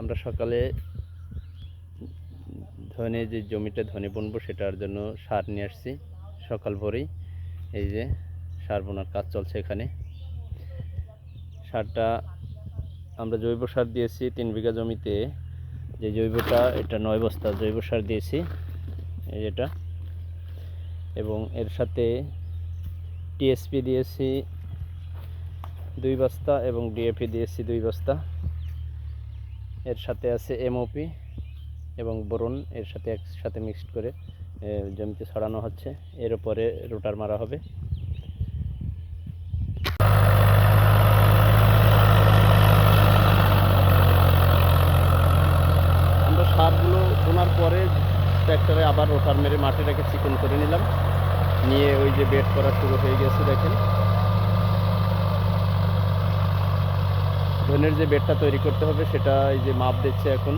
আমরা সকালে ধনে যে জমিটা ধনে বুনবো সেটার জন্য সার নিয়ে আসছি, সকাল ভোরেই। এই যে সার বোনার কাজ চলছে এখানে। সারটা আমরা জৈব সার দিয়েছি তিন বিঘা জমিতে। যে জৈবটা, এটা নয় বস্তা জৈব সার দিয়েছি, এই যেটা। এবং এর সাথে টিএসপি দিয়েছি দুই বস্তা এবং ডিএপি দিয়েছি দুই বস্তা। এর সাথে আছে এমওপি এবং বোরন এর সাথে একসাথে মিক্সড করে জমিতে ছড়ানো হচ্ছে। এর উপরে রোটার মারা হবে। আমরা সারগুলো বোনার পরে ট্র্যাক্টরে আবার রোটার মেরে মাটিটাকে চিকন করে নিলাম। নিয়ে ওই যে বেড করা শুরু হয়ে গেছে, দেখেন। ধনের যে বেডটা তৈরি করতে হবে সেটা এই যে মাপ দিচ্ছে এখন।